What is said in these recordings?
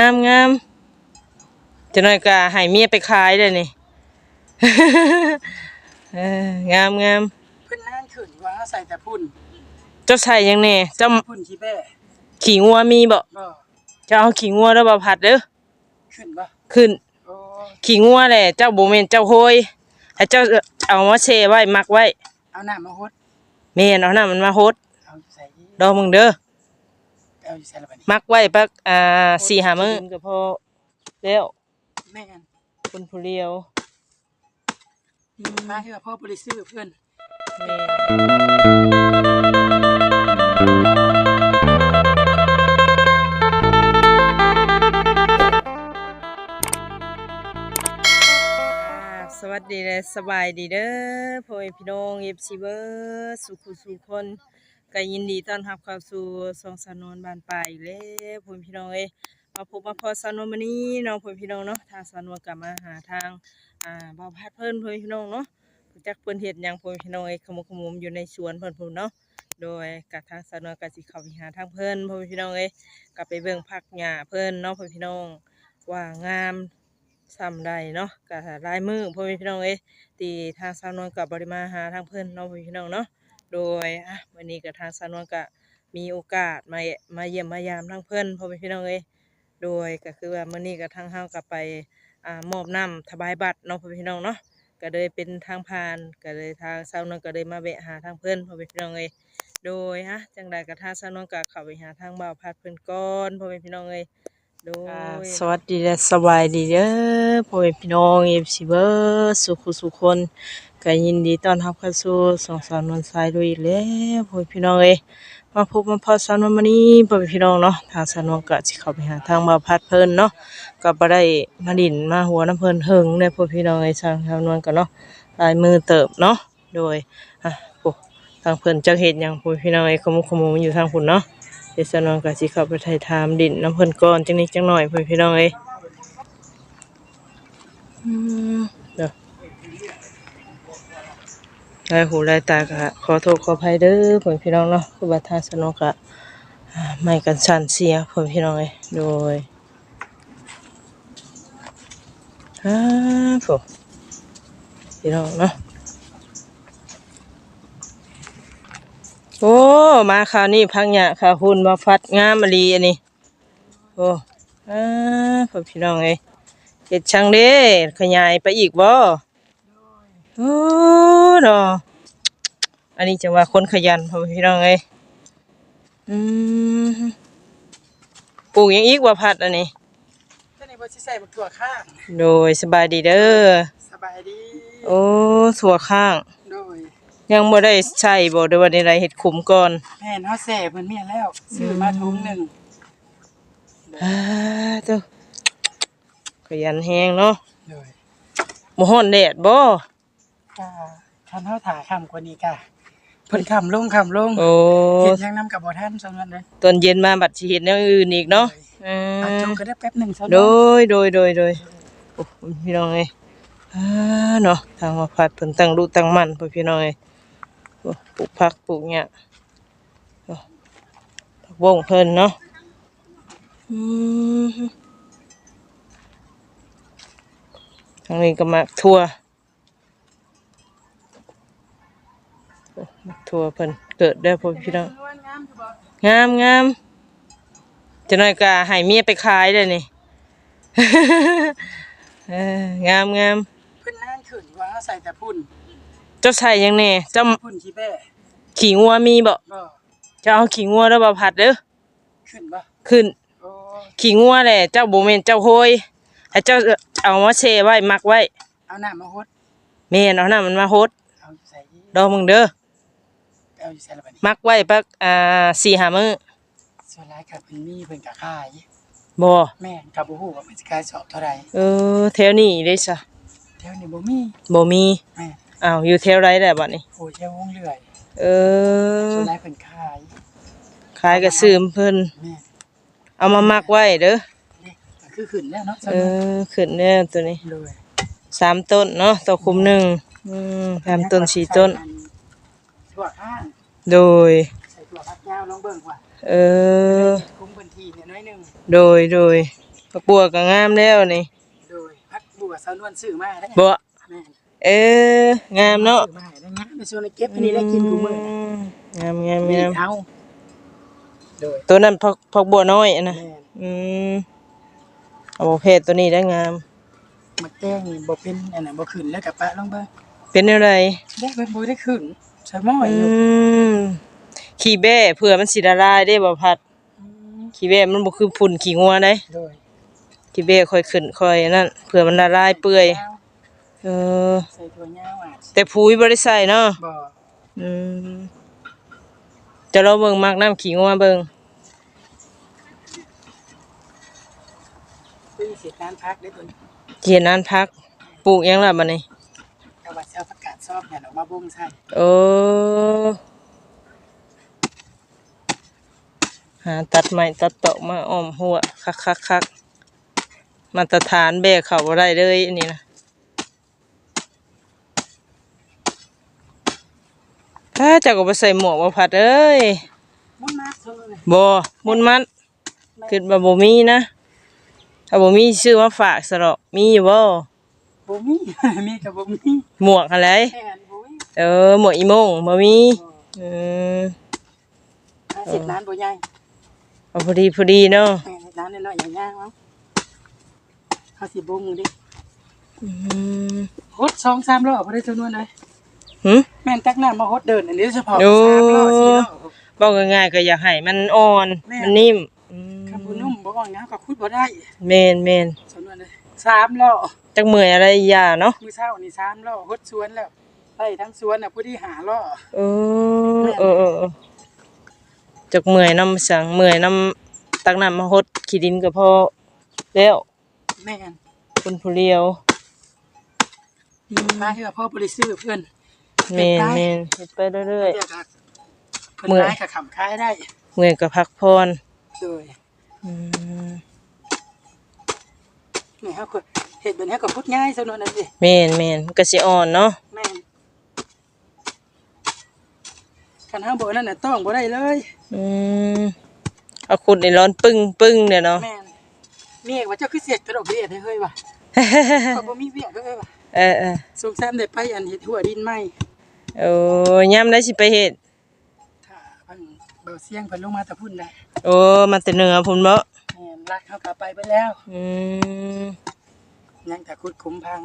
งามงามจะหน่อยก็ให้เมียไปขายเลยนี่ เอองามงามเพิ่นนั่นขึ้นว่าใส่แต่พุ่นเจ้าใส่ยังแน่เจ้าพุ่นขี้แป้ขี่งัวมีบ่บ่เจ้าเอาขี่งัวแล้วบ่ผัดเด้อขึ้นบ่ขึ้นโอ้ขี่งัวแหละเจ้าบ่แม่นเจ้าโหยให้เจ้าเอามาเชไว้มักไว้ เอาน้ำมาฮดแม่นเอาน้ามันมาโฮดเอาใส่ดอกมึงเด้อ เอาอยู่ใส่ละบัดนี้มักไว้ปักอ่า4-5มื้อก็พอแล้วแม่นคนผู้เดียวมาเถอะพ่อบริซื้อเพิ่นแม่นอ่าสวัสดีและสบายดีเด้อพ่อแม่พี่น้องเอฟซีเบอร์สุขุสุขคน ก็ยินดีต้อนรับเข้าสู่สองสานวนบานป่าอีกแล้วพ่อแม่พี่น้องเอ้ยมาพบมาพอสานวนมื้อนี้น้องพ่อพี่น้องเนาะทางสานวนกลับมาหาทางอ่าบ่าวพัดเพิ่นพ่อพี่น้องเนาะจักเพิ่นเฮ็ดยังพ่อพี่น้องเอ้ยขมุขมุมอยู่ในสวนเพิ่นพุ่นเนาะโดยกับทางสนวนก็สิเขาไปหาทางเพิ่นพ่อพี่น้องเอ้ยก็ไปเบิ่งผักหญ้าเพิ่นเนาะพ่อพี่น้องว่างามซ้ำได้เนาะก็ลายมือพ่อพี่น้องเอ้ยตีทางสาวนวลกับบริมาหาทางเพื่อนเนาะพ่อแม่พี่น้องเนาะ โดยอะวันนี้กับทางสาวนวลก็มีโอกาสมามาเยี่ยมมายามทางเพื่อนพ่อแม่พี่น้องเอ้ยโดยก็คือว่ามื้อนี้กับทางเฮาก็ไปอ่ามอบน้ำถบายบัตรเนาะพ่อแม่พี่น้องเนาะก็เลยเป็นทางผ่านก็เลยทางสาวนวลก็เลยมาแวะหาทางเพื่อนพ่อแม่พี่น้องเอ้ยโดยฮะจังใดกับทางสาวนวลก็เข้าไปหาทางบ่าวพัดเพิ่อนก่อนพ่อแม่พี่น้องเอ้ยโดยสวัสดีและสบายดีเด้อพ่อแม่พี่น้องเอฟซีเบอร์สุขสุขคน ก็ยินดีต้อนรับเข้าสู่สองสาวนวลสายด้วยอีกแล้วพ่อพี่น้องเอ้ยมาพบมาพอสาวนวลมานี้พ่อแม่พี่น้องเนาะทางสาวนวลก็สิเข้าไปหาทางมาพัดเพิ่นเนาะก็บ่ได้มาดินมาหัวน้ำเพิ่นเฮิงเด้อพ่อพี่น้องเอ้ยทางสาวนวลก็เนาะลายมือเติบเนาะโดยอะโอ้ทางเพิ่นจักเฮ็ดหยังพ่อพี่น้องเอ้ยขมุกขมุมอยู่ทางพุ่นเนาะเดยวสนองกะสิเข้าไปไทยทามดินน้ำเพิ่นก่อนจังนิดจังหน่อยพ่อพี่น้องเอ้ยอืม ลายหูลายตากะขอโทษขออภัยเด้อเพื่อนพี่น้องเนาะคือว่าทาสนองกะไม่กันสั่นเสียเพื่อนพี่น้องเอ้ยโดยฮ่าผู้พี่น้องเนาะโอ้มาคราวนี้พังหยะค่ะหุ่นมาฟัดงามมะลีอันนี้โอ้อาพ่อพี่น้องเอ้ยเฮ็ดช่างเด้ขยายไปอีกบ่ โอ้ดออันนี้จะว่าคนขยันพ่อพี่น้องเอ้ยอืมปลูกหยังอีกว่าพัดอันนี้ท่านนี่บ่สิใส่บักถั่วข้างโดยสบายดีเด้อสบายดีโอ้ถั่วข้าง โดยยังบ่ได้ใช้บ่ได้ว่าได้เฮ็ดขุมก่อนแม่นเฮาแซ่เพิ่นเมียแล้วซื้อมาถุงหนึงอ่าเจ้าขยันแฮงเนาะโดยบ่ฮ้อนแดดบ่ ก็คันเฮาถ่าค่ำกว่านี้ก็เพิ่นค่ำลงค่ำลงโอ้เฮ็ดหยังนำกับบ่ทันซั่นนั้นเด้อตอนเย็นมาบัดสิเฮ็ดแนวอื่นอีกเนาะอืเอาจมงก็ได้แป๊บหนึงซั่นโดยโดยโดยโดยโอ้พี่น้องเอ้ยอ่าเนาะทางมาพัดเพิ่นตั้งลูกตั้งมันพ่อพี่น้องเอ้ยโอ้ปลูกผักปลูกหญ้าโอ้ผักบงเพิ่นเนาะอืมทางนี้ก็มักทั่ว โอ้มักทั่วเพิ่นเกิดได้อพ่อพี่น้องงามอยู่บ่งามงามจะน้อยก็ให้เมียไปขายเลยนี่เอองามงามเพิ่นนั่นขึ้นว่าใส่แต่พุ่นเจ้าใส่ยังแน่เจ้าพุ่นขี้แป้ขี่งัวมีบ่บ่เจ้าเอาขี่งัวแล้วบ่ผัดเด้อขึ้นบ่ขึ้นโอ้ขี่งัวแหละเจ้าบ่แม่นเจ้าโหยให้เจ้าเอามาเชไว้มักไว้เอาน้ำมาฮดแม่นเอาน้ามันมาโฮดเอาใส่ดอกมึงเด้อ เอาอยู่ใส่ละบัดนี้มักไว้ปักอ่า4-5มื้อส่วนหลายกับเพิ่นมีเพิ่นก็ขาย บ่แม่นกับบ่ฮู้ว่ามันสิขายสอบเท่าใดเออแถวนี้เด้ซะแถวนี้บ่มีบ่มีแม่นอ้าวอยู่แถวไรแหละบัดนี้ โอ้แถววงเลื่อยเออส่วนหลายเพิ่นขายขายกระซื้อเพิ่นแม่นเอามามักไว้เด้อนี่ก็คือขึ้นแล้วเนาะเออขึ้นแน่ตัวนี้เลย สามต้นเนาะต่อคุมหนึ่งอืมสามต้นสี่ต้น ถั่วข้างโดย ใส่ถั่วผักยาวลองเบิ่งว่าเออ คุ้มพื้นที่เนี่ยน้อยหนึงโดยโดยผักบัวก็งามแล้วนี่โดยพักบัวสาวนวลซื้อมาได้บ่แม่นเอองามเนาะซื้อมาให้ได้งามในส่วนในเก็บอันนี้ได้กินกูมื้อนะงามงามนี่งามเอาโดยตัวนั้นผักผักบัวน้อยอะนะแม่นอืมเอาประเภทตัวนี้ได้งาม มาแกงนี่บ่เป็นอันนั้นบ่ขึ้นแล้วกับปะลองเบิ่งเป็นอะไรได้เบิ่งบ่ได้ขึ้น ใส่หม้ออือยู่มขี้แบ้เผื่อมันสิละลายได้บ่พัด ขี้แบ้มันบ่คือฝุ่นขี้งัวได้โดยขี้แบ้ค่อยขึ้นค่อยนั่นเผื่อมันละลายเปื่อยเออ ใส่ถั่วยาวอะแต่ปุ๋ยบ่ได้ใส่เนาะบ่อืมจะเราเบิ่งมักน้ำขี้งัวเบิ่งคือสิการพักได้ตัวนี้เขียนนั้นพักปลูกหยังล่ะบัดนี้เอาว่าสิเอาผัก กาดซอกเนี่ยออกมาบ่งใส่โอ้หาตัดไม้ตัดตอกมาอ้อมหัว คักคักคักมาตรฐานแบกเขาบ่ได้เลยอันนี้นะถ้าเจะก็ไปใส่หมวกมาผัดเอ้ยมุนมากเท่าเลยบ่มุนมันคือว่าบ่มีนะ ถ้าบ่มีชื่อว่าฝากสระมีอยู่บ่บ่มีมีกับบ่มี หมวกอะไรแม่นบ่มีเออหมวกอีโมงบ่มีอืมถ้าเสร็จร้านบ่ใหญ่เอาพอดีพอดีเนาะแม่นร้านน้อยๆอย่างย่างมั้งเฮาสิบ่งดิอืมฮด2-3รอบบ่ได้จำนวนเลยหึ แม่นตักน้ำมาฮดเดินอันนี้เฉพาะโอ้3รอบ4รอบ บอกง่ายๆก็อยากให้มันอ่อน แม่ มันนิ่มอืมคำบ่นุ่มบ่อ่อนงามก็คุดบ่ได้ เมนเมน จำนวนเลย3รอบจักเมื่อยอะไรอย่าเนาะมื้อเช้านี่3รอบฮดสวนแล้วไปทั้งสวนน่ะผู้ที่หารอบเออเออเออเออจักเมื่อยน้ำสังเมื่อยน้ำตักน้ำมาหดขี้ดินก็พอแล้วแม่นคนผู้เดียวมาที่ว่าพ่อบริซื้อเพื่อนเมนเมนเฮ็ดไปเรื่อยเรียกว่าเพิ่นเมื่อยได้กับขำคายได้ๆเมื่อยก็พักพรโดยอืม นี่เฮาก็เฮ็ดแบบนี้ก็พูดง่ายซะหน่อยนั่นสิเมนเมนมันก็สิอ่อนเนาะแม่นคันเฮาบ่นั่นน่ะต้องบ่ได้เลยอืมเอาขุดในร้อนปึ้งปึ้งเนี่ยเนาะแม่นเมียว่าเจ้าคือเสียดกระดอกเบี้ยได้เฮ้ยว่ะก็บ่มีเบี้ยเด้อว่ะเออเออสงสารได้ไปอันเฮ็ดหัวดินใหม่โอ้ยามได้สิไปเฮ็ดถ้าเพิ่นเบาเสียงเพิ่นลงมาแตะพุ่นได้โอ้มาแต่เหนือพุ่นบ่แม่น รักเฮาก็ไปไปแล้วอืมยังแต่ขุดขุมพัง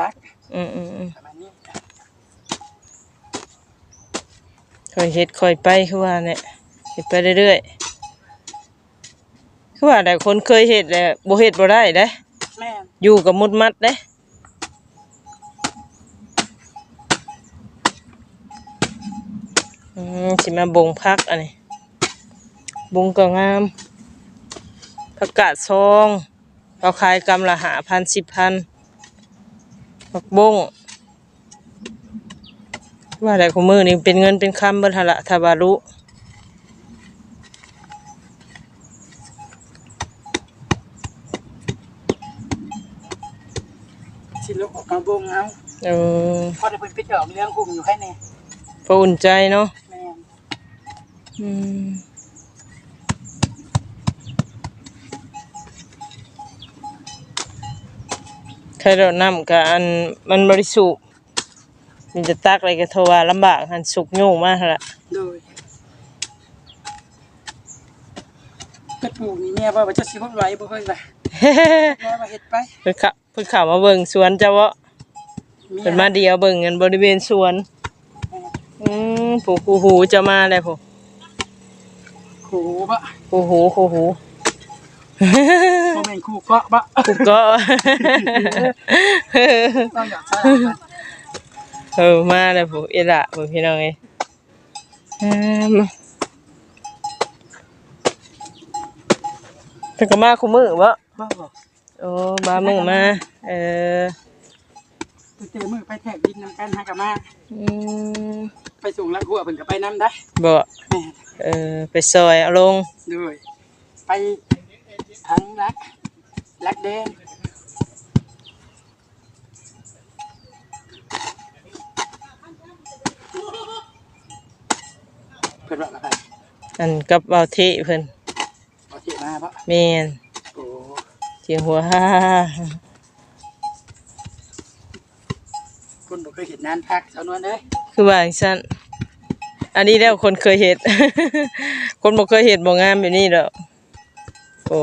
รักอืมอืมอืมประมาณนี้ค่อยเฮ็ดค่อยไปคือว่าเนี่ยเฮ็ดไปเรื่อยๆคือว่าแต่คนเคยเฮ็ดแล้วบ่เฮ็ดบ่ได้เด้แม่นอยู่กับมุดมัดเด้อืมสิมาบงพักอันนี้บงก็งาม ผักกาดซองเราขายกำละหาพันสิบพันผักบงว่าแต่ของมือนี่เป็นเงินเป็นคำเบิดหนละทาบารุสิลกออกมาบงเอาเออพอได้เพิ่นไปจอกเรื่องหุ่มอยู่แค่นี้พออุ่นใจเนาะแม่นอืม ใครเรานำกับอันมันบริสุทธิ์มันจะตักอะไรก็โทรว่าลำบากหันสุกโยงมากละโดยไปปลูกนี่แม่ว่าว่าจะสิฮดไหวบ่ค่อยว่าแม่ว่าเฮ็ดไปเพิ่นขับเพิ่นขับมาเบิ่งสวนเจ้าวะเมียเพิ่นมาเดียวเบิ่งกันบริเวณสวนอืมผู้คูหูจะมาแล้วผู้ครูบะคูหูคูหู บ่แม่นครูเกาะบะคูก็ ต้องอยากใช้เออมาแล้วผู้เอละผู้พี่น้องเอ้ยอืมเพิ่นก็มาคุมือบ่บ่บ่โอ้บามือมา เออไปเตะมือไปแทกดินนำกันหากะมา อืมไปส่งลักหัวเพิ่นก็ไปนำได้บ่แม่เออไปซอยเอาลง ด้วยไป ทั้งรักรักแดงเพิ่นว่าอะไรอันกับเบาเทเพิ่นเอาเทมาปะแม่นโอ้เสียงหัวฮ่าคนบ่เคยเห็นนานพักสาวนวลเอ้ยคือว่าจังซั่นอันนี้แล้วคนเคยเห็นคนบ่เคยเห็นบ่งามแบบนี้ดอก โอ้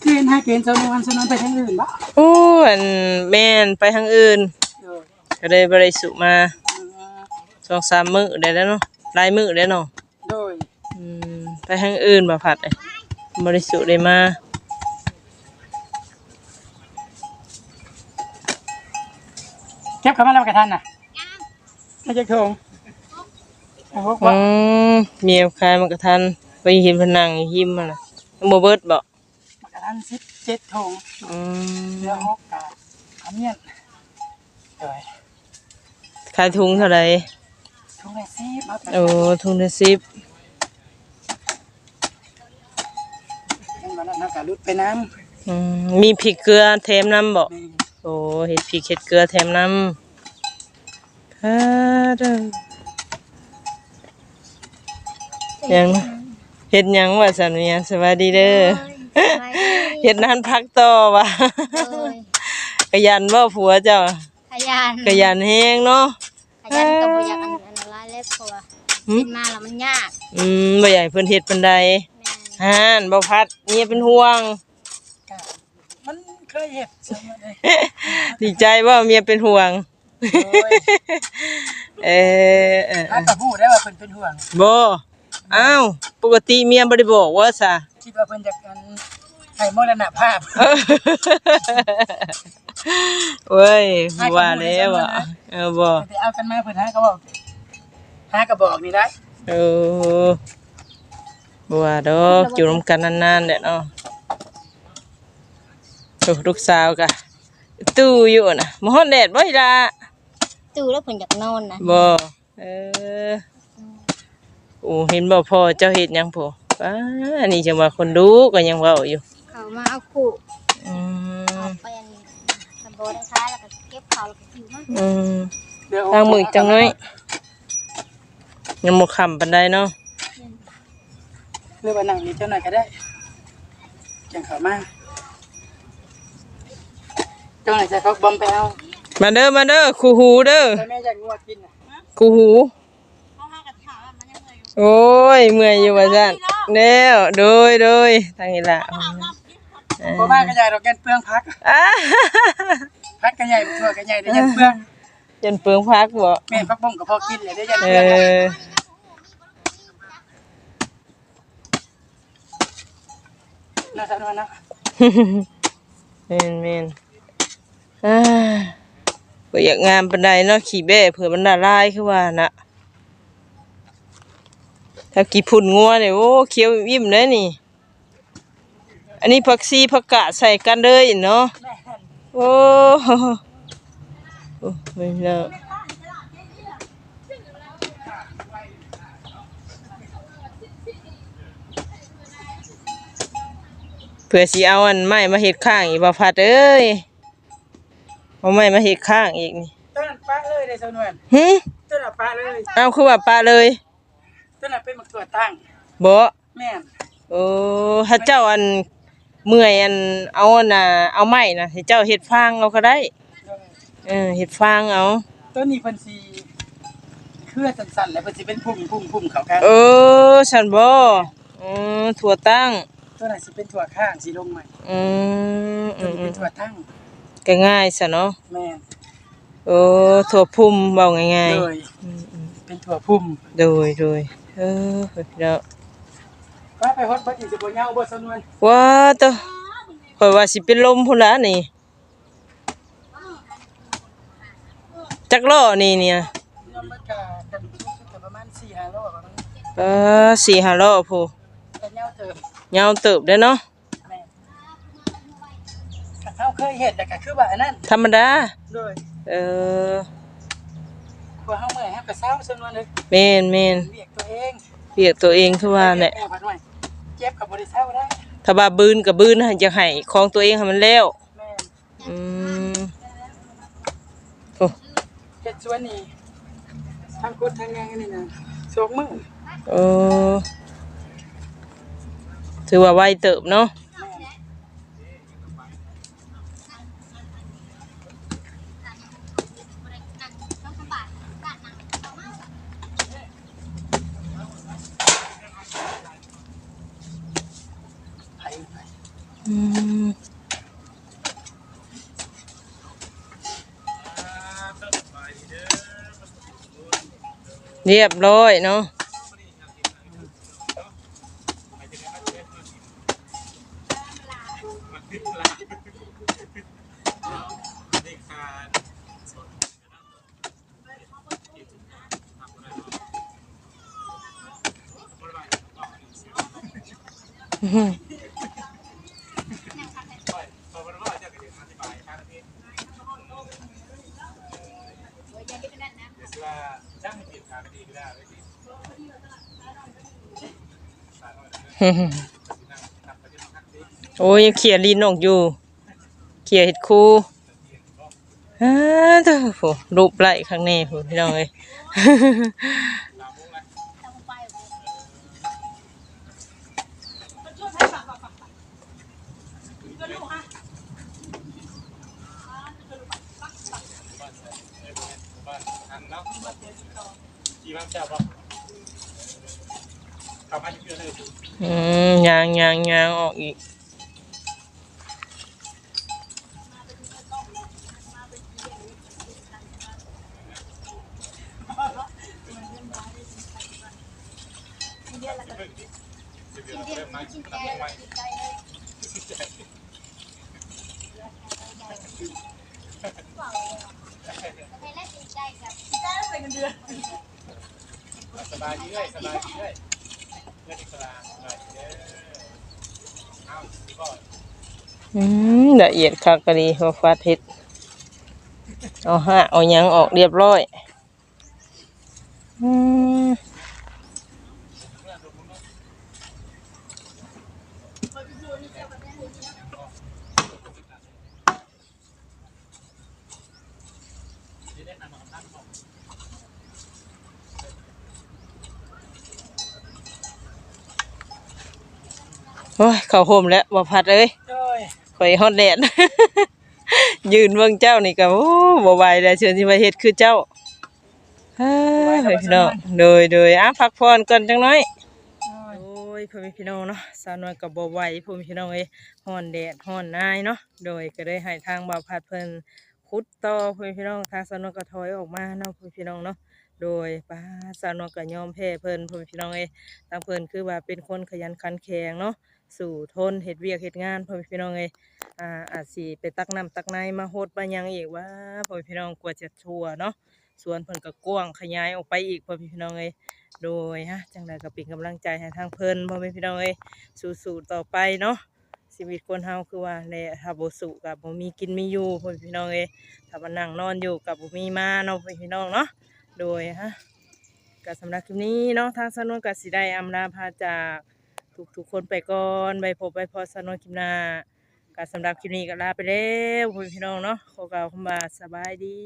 เกณฑ์ให้เกณฑ์สาวนวลสาวนวลไปทางอื่นบ่โอ้อันแม่นไปทางอื่น เออก็เลยบ่ได้สุมาอืมสองสามมื้อได้แล้วเนาะหลายมื้อได้เนาะโดยอืมไปทางอื่นบ่ผัดเอ้ยบ่ได้สุได้มา เก็บเข้ามาแล้วกระทันน่ะ ไม่จะโทงโอ้โหอืมเมียคายมันก็ทันไปเห็นเพนนังหิมมันน่ะบ่เบิดบ่กระทันสิบเจ็ดโทงอืมเรือหกกะขมิ้นโดยขายถุงเท่าไหร่โทงละสิบเอาไปโอ้ถุงละสิบเป็นวันนั้นเอากะลุดไปน้อืมมีพริกเกลือแถมน้ำบ่ำนี่โอ้เฮ็ดพริกเฮ็ดเกลือแถมน้ำ ฮาเด้อยังเฮ็ดหยังว่าซั่นเนี่ยสวัสดีเด้อเฮ็ดนานพักต่อว่ะขยันบ่ผัวเจ้าขยันขยันแฮงเนาะขยันก็บ่อยากอันอันอะไรเล็บเพราะว่าหึกินมาแล้วมันยากอืมบ่อยากให้เพิ่นเฮ็ดปานใดแม่นห่านบ่พัดเมียเป็นห่วงกะมันเคยเห็ดสาวนวลเลยดีใจว่าเมียเป็นห่วงโอ้ย เออเออเอถ้าอกับพูดได้ว่าเพิ่นเป็นห่วง บ่อ้าวปกติเมียบ่ได้บอกว่าซะคิดว่าเพิ่นจะกันให้มรณภาพเว้ยว่าแล้วอะเออบ่ไปเอากันมาเพิ่นหาก็บอกหากระบอกนี่ได้เออบ่ว่าดอกอยู่ร่วมกันนานๆแหละเนาะโอ้ลูกสาวกะ ตู้อยู่น่ะบ่ฮ้อนแดดบ่อีหล่ะ จู่แล้วเพิ่นอยากนอนนะบ่เออโอ้เห็นบ่พ่อเจ้าเฮ็ดหยังพ่อป้าอันนี้จังว่าคนดูก็ยังเว้าอยู่เขามาเอาขู่อืมเอาไปอันตะโบได้ท้ายแล้วก็เก็บเขาแล้วก็หิวมาอืมเดี๋ยวทางมือจังน้อยยังบ่ค้ำปานใดเนาะเรือว่านั่งนี่เจ้าหน่อยก็ได้จังเข้ามาเจ้าหน่อยจะเขาบอมไปเอา มาเด้อมาเด้อคู่หูเด้อแต่แม่อยากงัวกินน่ะคู่หูโอ้ยเมื่อยอยู่ว่าซั่นแล้วโดยโดยทางนี้ล่ะบ่มากก็ใหญ่ดอกแกนเปลืองพักอ้าพักก็ใหญ่ทั่วก็ใหญ่ได้ยันเปลืองยันเปลืองพักบ่แม่นพักบ่งก็พอกินเลยได้ยันเอเปลืองอน่าสนวนนะแม่นแม่นอ่า บ่อยากงามปานใดเนาะขี้แบ้เผื่อมันละลายคือว่าน่ะถ้ากี่พุ่นงัวเนี่ยโอ้เคี้ยวอิ่มเลยนี่ อันนี้ผักซีผักกาดใส่กันเลยเนาะโอ้โหโอ้ไม่เลิกเผื่อสิเอาอันไม้มาเฮ็ดข้างอีบ่พัดเอ้ย เอาไม้มาเฮ็ดข้างอีกนี่ต้นนั้นปะเลยได้สนวนหึต้นนั้นปะเลยเอาคือว่าปลาเลยต้นนั้นเป็นมักตัวตั้งบ่แม่นโอ้ถ้าเจ้าอันเมื่อยอันเอาอันน่ะเอาไม้น่ะให้เจ้าเฮ็ดฟางเอาก็ได้เออเฮ็ดฟางเอา ต้นนี้เพิ่นสิเครือสั้นๆแล้วเพิ่นสิเป็นพุ่มพุ่มพุ่มเขากันเออฉันบ่อืมถั่วตั้งต้นนั้นสิเป็นถั่วข้างสิลงใหม่อืมต้อืนมนี้อืเป็นมถั่วตั้ง ก็ง่ายซะเนาะแม่นโอ้ถั่วพุ่มเว้าง่ายโดยๆอืมอืมเป็นถั่วพุ่มโดยโดยเออพี่น้องว่าไปฮอดบัดอีกสิบ่ยาวบ่สนวนว้าตะข่อยว่าสิเป็นลมพุ่นละนี่จักล้อนี่เนี่ยยอมมันก็กันก็ประมาณ4-5โลประมาณเออสี่ห้าล้อพูแต่ยาวเติมยาวเติบได้อเนาะแม่น ถ้าเขาเคยเฮ็ดแต่ก็คือว่าอันนั้นธรรมดา โดยเออพอเฮาเมื่อยเฮาก็เศร้าสนวนเลยแม่นแม่นเรียกตัวเองเปียกตัวเองคือว่าแหละแม่พันไว้เจ็บกับบริเศร้าได้ถ้าว่าบืนกับบืนน่ะจะให้ของตัวเองให้มันแล้วแม่อืมโอ้เฮ็ดสวนนี่ทั้งกดทั้งงานนี่นะสองมื้อโอ้ถือว่าไวเติบเนาะ ไผไผ อืม เรียบร้อยเนาะอือ โอ้ยยังเขียลิ้นออกอยู่ เขียเห็ดคูอ้าเด้อโหรูปไหลข้างในโหพี่น้องเอ้ยขี่มาเจ้าบ่ เข้ามาอยู่เพื่อนเลยอืมยางยางยางออกอีก สบายดีเลยสบายดีเลย อืมละเอียดคักกะดีพอฟาดเฮ็ดเอาฮะเอายังออกเรียบร้อย อืม โอ้ยเข้าโฮมแล้วบ่พัดเอ้ยโอ้ยข่อยฮอดแดด ยืนเบิ่งเจ้านี่ก็โอ้บ่ไหวแล้วเชิญสิมาเฮ็ดคือเจ้าเฮ้ยพี่น้องโดยโดยอะพักผ่อนก่อนจังน้อยโอ้ยพ่อแม่พี่น้องเนาะสาวน้อยก็บ่ไหวพ่อแม่พี่น้องเอ้ยฮ้อนแดดฮ้อนนายเนาะโดยก็ได้ให้ทางบ่าวพัดเพิ่นขุดต่อพ่อแม่พี่น้องทางสาวน้อยก็ถอยออกมาเนาะพ่อแม่พี่น้องเนาะโดยป้าสาวน้อยก็ยอมแพ้เพิ่นพ่อแม่พี่น้องเอ้ยทางเพิ่นคือว่าเป็นคนขยันขันแข็งเนาะ สู่ทนเฮ็ดเวียกเฮ็ดงานพ่อแม่พี่น้องเอ้ยอ่าอาจสิไปตักน้ำตักในมาโฮดมายังอีกว่าพ่อพี่น้องกลัวจะชัวเนาะสวนเพิ่นก็กว้างขยายออกไปอีกพ่อพี่น้องเอ้ยโดยฮะจังไดก็เป็นกำลังใจให้ทางเพิ่นพ่อพี่น้องเอ้ยสู้ๆต่อไปเนาะชีวิตคนเฮาคือว่าแหละถ้าบ่สู้ก็บ่มีกินมีอยู่พ่อพี่น้องเอ้ถ้ามานั่งนอนอยู่ก็บ่มีมาเนาะพ่อพี่น้องเนาะโดยฮะก็สำหรับคลิปนี้เนาะทางสนวนก็สิได้อำลาพาจาก ทุกๆคนไปก่อนไปพบไปพอสนวนคลิมนาก็สำหรับคลิปนี้ก็ลาไปแล้วพี่น้องเนาะขอกล่าวคำว่าสบายดี